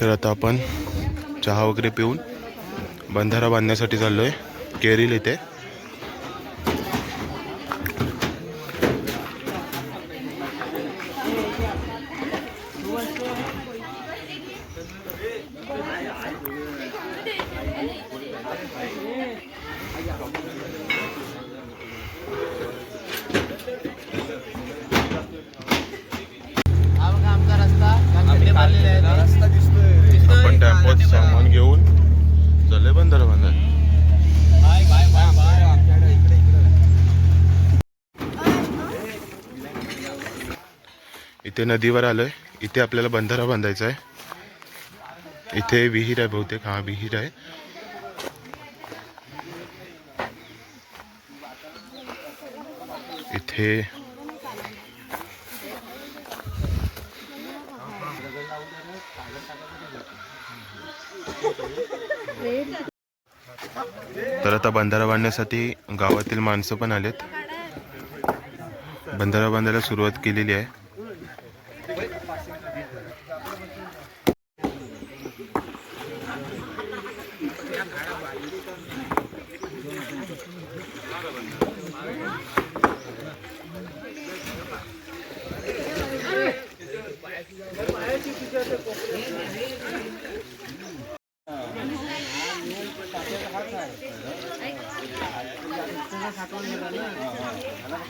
तर आता आपण चहा वगैरे पिऊन बंधारा बांधण्यासाठी चाललो आहे केरील इथे हा बघा आमचा रस्ता गणपती बांधलेले आहे रस्ता दिसतोय आपण टेम्पोत सामान घेऊन चाललोय बंधारा बांधायला बाय बाय बाय बाय आमच्याकडे इकडे इकडे इथे नदीवर आलोय. इथे आपल्याला बंधारा बांधायचा आहे. इथे विहीर आहे बहुतेक. हा विहीर आहे. इथे तर आता बंधारा बांधण्यासाठी गावातील माणसं पण आलेत. बंधारा बांधायला सुरुवात केलेली आहे.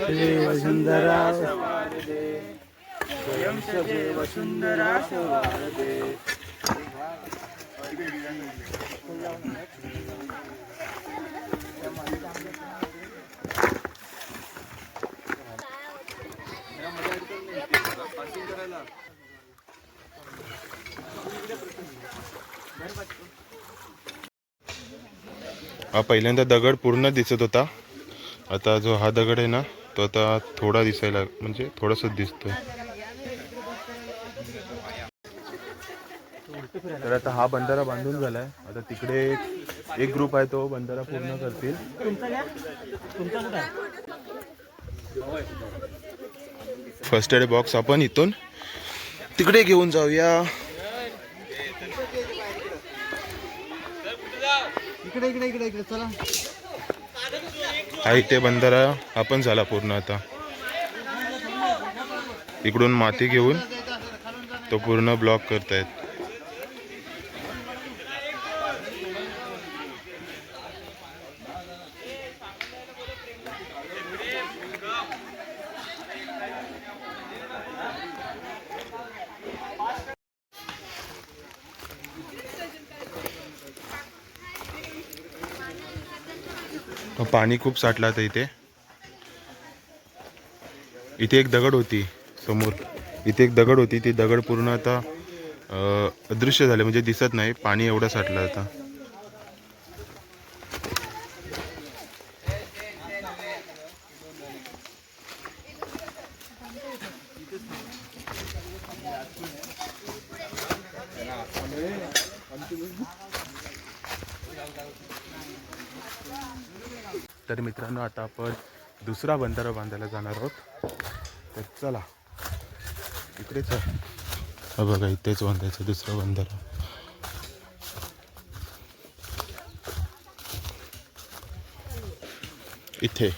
श्री वसुंधरा सवारदे स्वयं सजे वसुंधरा सवारदे हा पहिल्यांदा दगड पूर्ण दिसत होता. आता जो हा दगड आहे ना तो आता थोडा दिसायला म्हणजे थोडासाच दिसतोय. तर आता हा बंधारा बांधून झालाय. आता तिकडे एक- एक ग्रुप आहे तो बंधारा पूर्ण करतील. फर्स्ट एड बॉक्स आपण इथून तिकडे घेऊन जाऊया. इकडे इकडे इकडे इकडे चला. हा इथे बंधारा हा पण झाला पूर्ण आता. इकडून माती घेऊन तो पूर्ण ब्लॉक करतायत. पाणी खूप साठलं आता इथे. इथे एक दगड होती समोर. इथे एक दगड होती ती दगड पूर्ण आता अदृश्य झाले म्हणजे दिसत नाही. पाणी एवढं साठलं आता. तर मित्रांनो आता आपण दुसरा बंधारा बांधायला जाणार आहोत. तर चला इकडेच आहे हा बघा इथेच बांधायचं दुसरा बंधारा. इथे.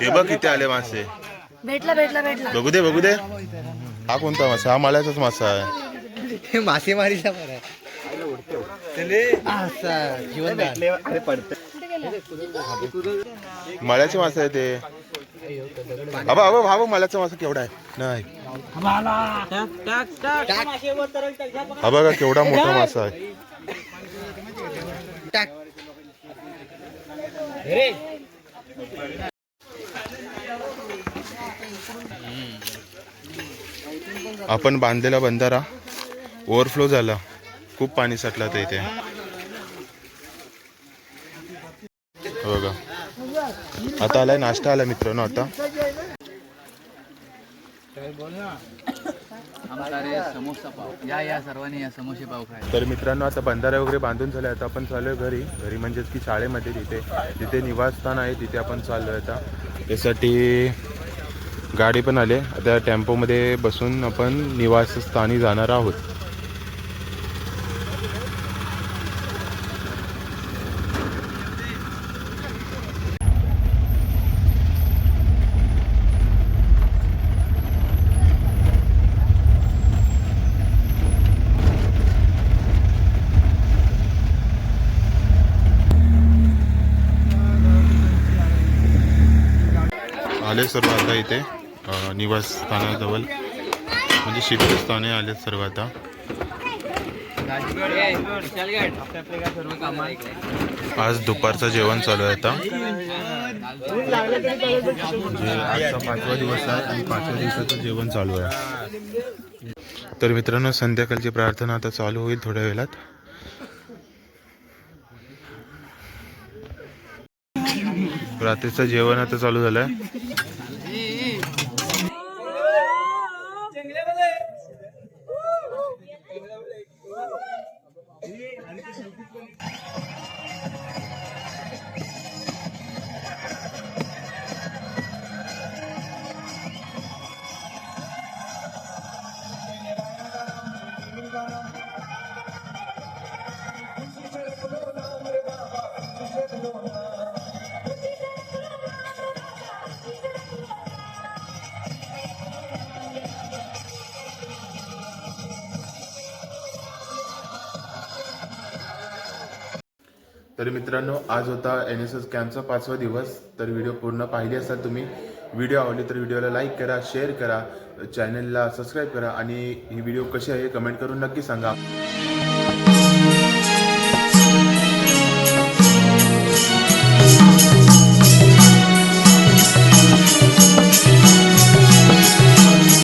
हे बघ इथे आले मासे. भेटला भेटला भेटला. बघू दे बघू दे. हा कोणता मासा? हा माळ्याचाच मासा आहे. हे मासेमारीचा बरं जीवन मळ्याचे मासे आहे ते. अबा अबा भाऊ मळ्याचा मासा केवढा आहे. नाही. हा बघा केवढा मोठा मासा आहे. आपण बांधलेला बंधारा ओव्हरफ्लो झाला. खूप पाणी साठलं तर इथे. बघा. आता आलाय नाश्ता आला मित्रांनो आता. आमचा रे समोसा पाव. या या सर्वांनी या समोसे पाव खाय तर मित्रांनो आता बंधारा वगैरे बांधून झाले आता आपण चालू आहे घरी. घरी म्हणजेच की शाळेमध्ये तिथे तिथे निवासस्थान आहे तिथे आपण चाललो आहे आता. त्यासाठी गाडी पण आले आता टेम्पोमध्ये बसून आपण निवासस्थानी जाणार आहोत. आले सर्व आता इथे निवासस्थानाजवळ म्हणजे शिबिरस्थाने आले सर्व आता. आज दुपारचं जेवण चालू आहे आता. म्हणजे आजचा पाचवा दिवस आहे आणि पाचव्या दिवसाचं जेवण चालू आहे. तर मित्रांनो संध्याकाळची प्रार्थना आता चालू होईल थोड्या वेळात. रात्रीचं जेवण आता चालू झालं आहे तर मित्रांनो आज होता एन एस एस कॅम्पचा पाचवा दिवस. तर व्हिडिओ पूर्ण पाहिली असाल तुम्ही. व्हिडिओ आवडली तर व्हिडिओला लाईक करा शेअर करा चॅनलला सबस्क्राईब करा आणि ही व्हिडिओ कशी आहे कमेंट करून नक्की सांगा.